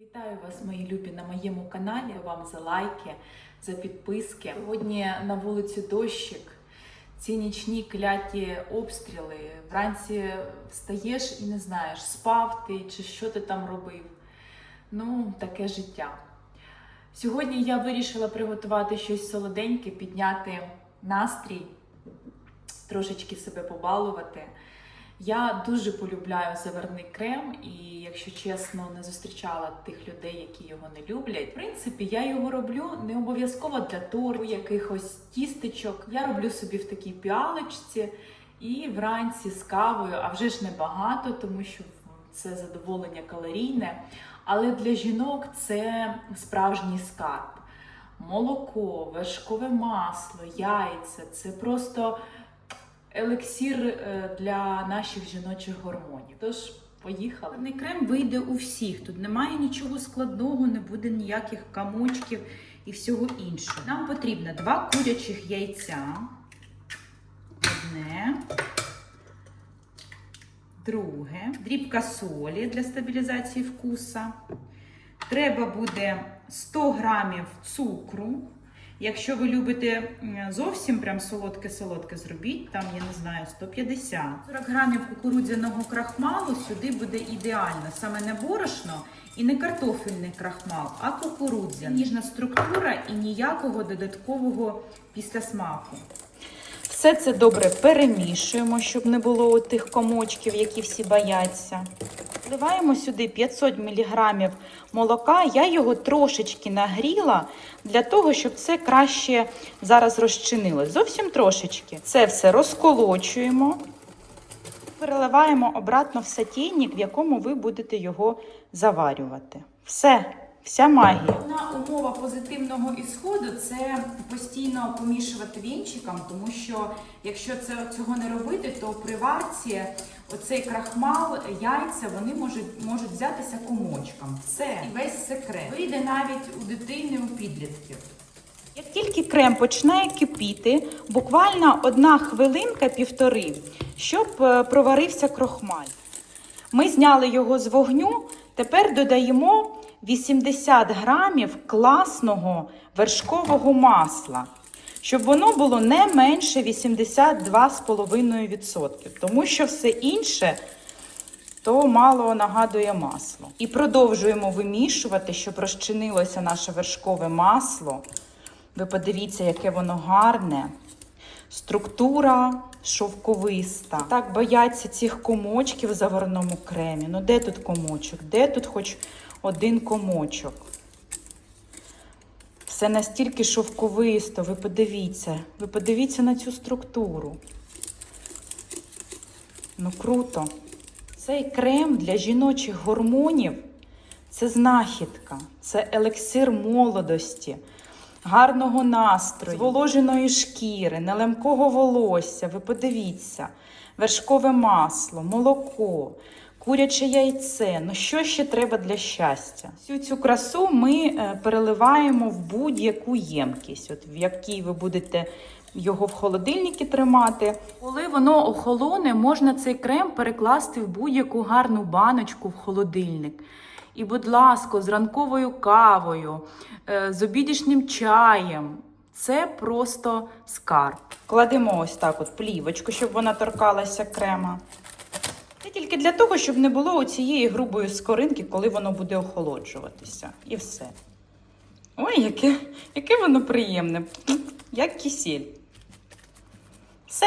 Вітаю вас, мої любі, на моєму каналі. Вам за лайки, за підписки. Сьогодні на вулиці дощик. Ці нічні кляті обстріли. Вранці встаєш і не знаєш, спав ти чи що ти там робив. Ну, таке життя. Сьогодні я вирішила приготувати щось солоденьке, підняти настрій, трошечки себе побалувати. Я дуже полюбляю заварний крем, і, якщо чесно, не зустрічала тих людей, які його не люблять. В принципі, я його роблю не обов'язково для тору, якихось тістечок. Я роблю собі в такій піалочці і вранці з кавою, а вже ж небагато, тому що це задоволення калорійне. Але для жінок це справжній скарб. Молоко, вершкове масло, яйця це просто елексір е, для наших жіночих гормонів. Тож, поїхали. Гарний крем вийде у всіх. Тут немає нічого складного, не буде ніяких камочків і всього іншого. Нам потрібно два курячих яйця. Одне. Друге. Дрібка солі для стабілізації вкуса. Треба буде 100 грамів цукру. Якщо ви любите зовсім прям солодке-солодке, зробіть там, я не знаю, 150. 40 грамів кукурудзяного крахмалу сюди буде ідеально. Саме не борошно і не картофельний крахмал, а кукурудзяний. Ніжна структура і ніякого додаткового післясмаку. Все це добре перемішуємо, щоб не було тих комочків, які всі бояться. Вливаємо сюди 500 мг молока. Я його трошечки нагріла для того, щоб це краще зараз розчинилось. Зовсім трошечки. Це все розколочуємо. Переливаємо обратно в сотейник, в якому ви будете його заварювати. Все, вся магія. Одна умова позитивного ісходу це постійно помішувати вінчиком, тому що якщо це цього не робити, то при варці оцей крахмал, яйця вони можуть, можуть взятися комочком. Все, і весь секрет. Вийде навіть у дитини, у підлітків. Як тільки крем починає кипіти, буквально одна хвилинка півтори, щоб е, проварився крохмаль. Ми зняли його з вогню, тепер додаємо 80 грамів класного вершкового масла, щоб воно було не менше 82,5%, тому що все інше то мало нагадує масло. І продовжуємо вимішувати, щоб розчинилося наше вершкове масло. Ви подивіться, яке воно гарне. Структура шовковиста. Так бояться цих комочків в заварному кремі. Ну де тут комочок? Де тут хоч один комочок? Все настільки шовковисто. Ви подивіться. Ви подивіться на цю структуру. Ну круто. Цей крем для жіночих гормонів це знахідка, це елексир молодості, гарного настрою, зволоженої шкіри, нелемкого волосся. Ви подивіться, вершкове масло, молоко, куряче яйце. Ну що ще треба для щастя? Всю цю красу ми е, переливаємо в будь-яку ємкість, от в якій ви будете його в холодильнику тримати. Коли воно охолоне, можна цей крем перекласти в будь-яку гарну баночку в холодильник. І, будь ласка, з ранковою кавою, е, з обідішнім чаєм. Це просто скарб. Кладемо ось так от плівочку, щоб вона торкалася крема. Тільки для того, щоб не було цієї грубої скоринки, коли воно буде охолоджуватися. І все. Ой, яке, яке воно приємне, як кисель. Все.